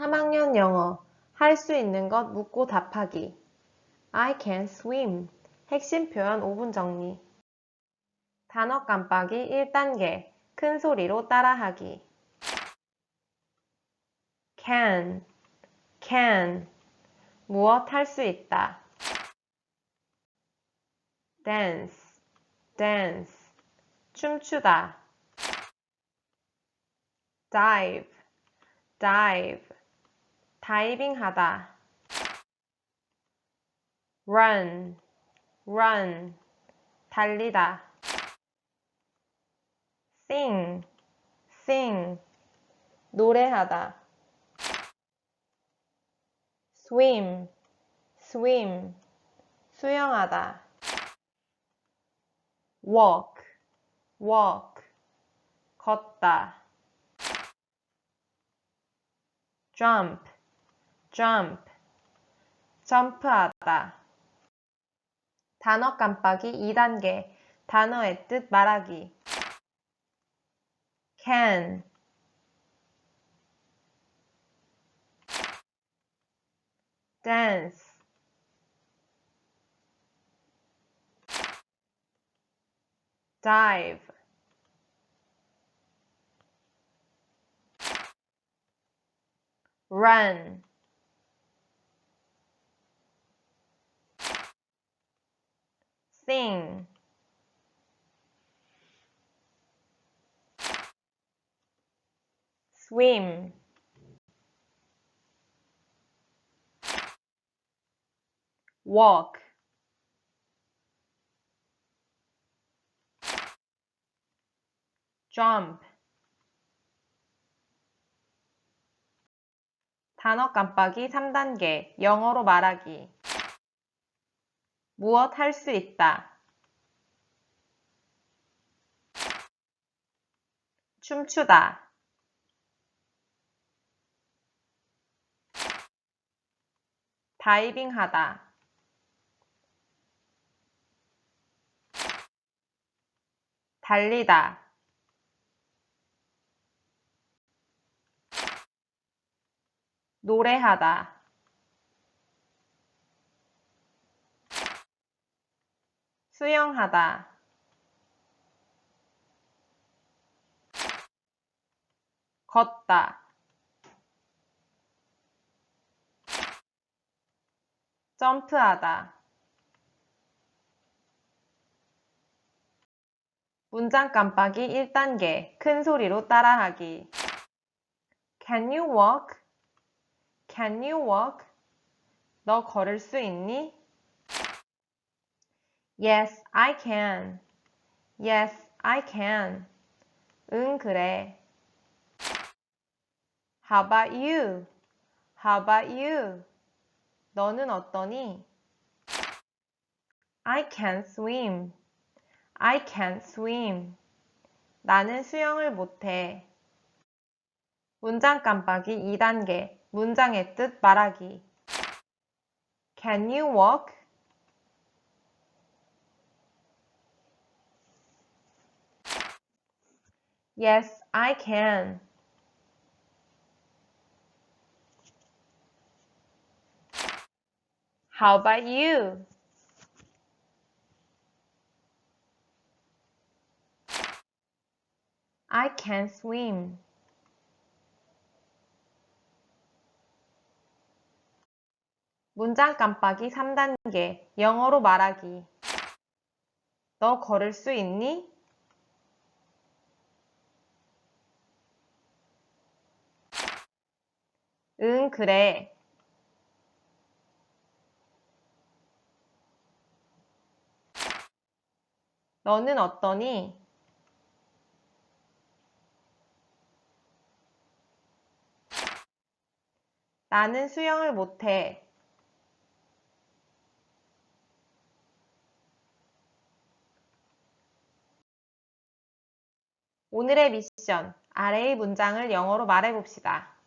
3학년 영어 할 수 있는 것 묻고 답하기. I can swim. 핵심 표현 5분 정리. 단어 깜빡이 1단계 큰 소리로 따라하기. can can. 무엇 할 수 있다. dance dance. 춤추다. dive dive 다이빙 하다 run run 달리다 sing sing 노래하다 swim swim 수영하다 walk walk 걷다 jump jump 점프하다 단어 깜빡이 2단계 단어의 뜻 말하기 can dance dive run sing swim walk jump 단어 깜빡이 3단계 영어로 말하기 무엇 할 수 있다? 춤추다. 다이빙 하다. 달리다. 노래하다 수영하다 걷다 점프하다 문장 깜빡이 1단계 큰 소리로 따라하기 Can you walk? Can you walk? 너 걸을 수 있니? Yes, I can. Yes, I can. 응, 그래. How about you? How about you? 너는 어떠니? I can swim. I can swim. 나는 수영을 못해. 문장 깜빡이 2단계. 문장의 뜻 말하기. Can you walk? Yes, I can. How about you? I can swim. 문장 깜빡이 3단계 영어로 말하기 너 걸을 수 있니? 응, 그래. 너는 어떠니? 나는 수영을 못해. 오늘의 미션, 아래의 문장을 영어로 말해봅시다.